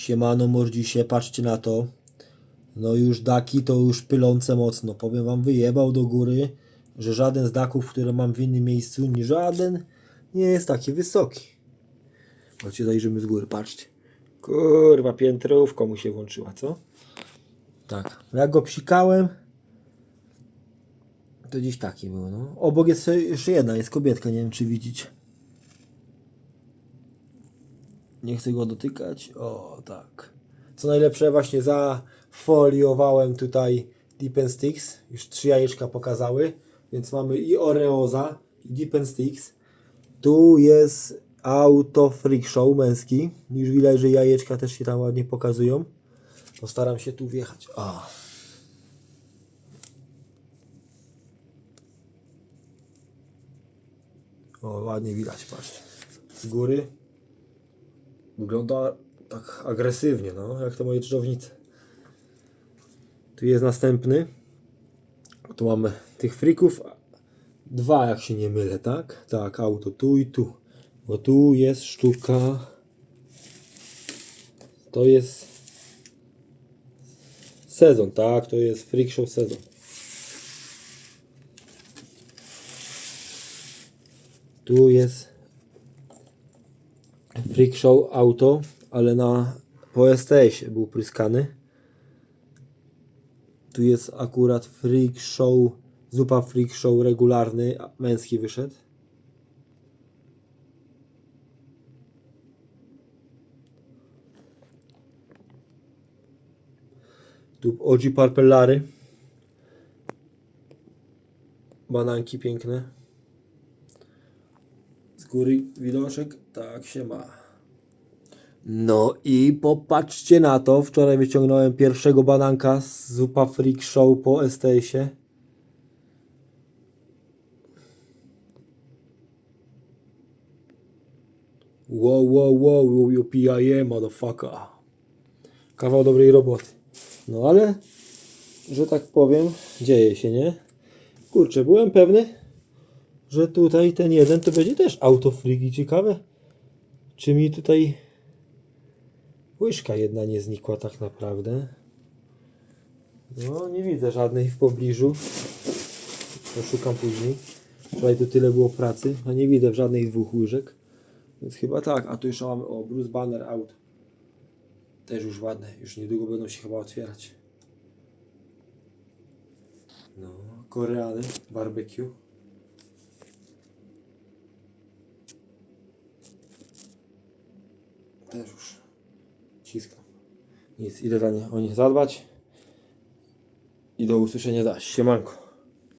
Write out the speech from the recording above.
Siemano mordzisie, patrzcie na to. No już daki to już pylące mocno. Powiem wam, wyjebał do góry, że żaden z daków, które mam w innym miejscu, nie żaden, nie jest taki wysoki. Chodźcie, zajrzymy z góry, patrzcie. Kurwa, piętrówka mu się włączyła, co? Tak. Jak go psikałem, to gdzieś taki był, no. Obok jest jeszcze jedna, jest kobietka, nie wiem czy widzicie. Nie chcę go dotykać. O, tak. Co najlepsze, właśnie zafoliowałem tutaj Deep and Sticks. Już trzy jajeczka pokazały. Więc mamy i Oreoza, i Deep and Sticks. Tu jest Auto Freak Show męski. Już widać, że jajeczka też się tam ładnie pokazują. Postaram się tu wjechać. O. O, ładnie widać, patrzcie. Z góry wygląda tak agresywnie, no, jak to moje drzewnice. Tu jest następny. Tu mamy tych frików. Dwa, jak się nie mylę, tak? Tak, auto tu i tu. Bo tu jest sztuka. To jest sezon, tak? To jest freak show sezon. Tu jest Freak Show Auto, ale na po STS był pryskany. Tu jest akurat Freak Show, zupa Freak Show regularny, męski wyszedł. Tu Oji Parpellary. Bananki piękne. Z góry widoczek, tak się ma. No i popatrzcie na to. Wczoraj wyciągnąłem pierwszego bananka z Zupa Freak Show po STS-ie. Wow, wow, wow, you PIE, motherfucker. Kawał dobrej roboty. No ale, że tak powiem, dzieje się, nie? Kurczę, byłem pewny, że tutaj ten jeden to będzie też autofrigi. Ciekawe, czy mi tutaj łyżka jedna nie znikła tak naprawdę. No, nie widzę żadnej w pobliżu. Poszukam później. Wczoraj tu tyle było pracy, a nie widzę żadnych dwóch łyżek. Więc chyba tak. A tu jeszcze mamy, o, Bruce Banner out. Też już ładne. Już niedługo będą się chyba otwierać. No, Koreany, barbecue. Też już ciskam. Nic, idę za nie, o nich zadbać. I do usłyszenia zaś. Siemanko.